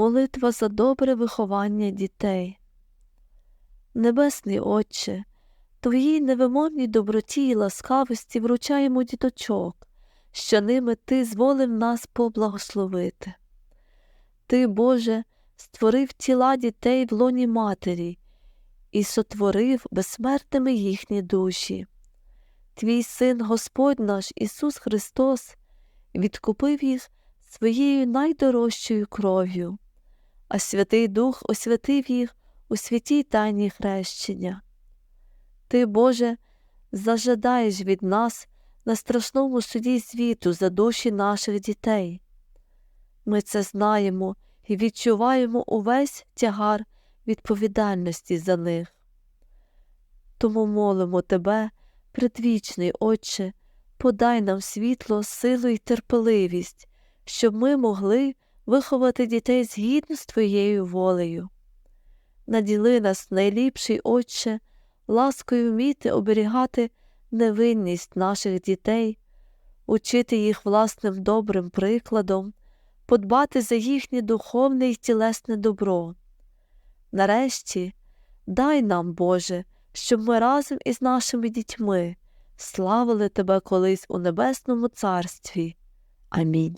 Молитва за добре виховання дітей. Небесний Отче, Твоїй невимовній доброті і ласкавості вручаємо діточок, що ними Ти зволив нас поблагословити. Ти, Боже, створив тіла дітей в лоні матері і сотворив безсмертними їхні душі. Твій Син Господь наш Ісус Христос відкупив їх своєю найдорожчою кров'ю, а Святий Дух освятив їх у святій тайні хрещення. Ти, Боже, зажадаєш від нас на страшному суді звіту за душі наших дітей. Ми це знаємо і відчуваємо увесь тягар відповідальності за них. Тому молимо Тебе, предвічний Отче, подай нам світло, силу і терпеливість, щоб ми могли виховати дітей згідно з Твоєю волею. Наділи нас, найліпший Отче, ласкою вміти оберігати невинність наших дітей, учити їх власним добрим прикладом, подбати за їхнє духовне і тілесне добро. Нарешті, дай нам, Боже, щоб ми разом із нашими дітьми славили Тебе колись у Небесному Царстві. Амінь.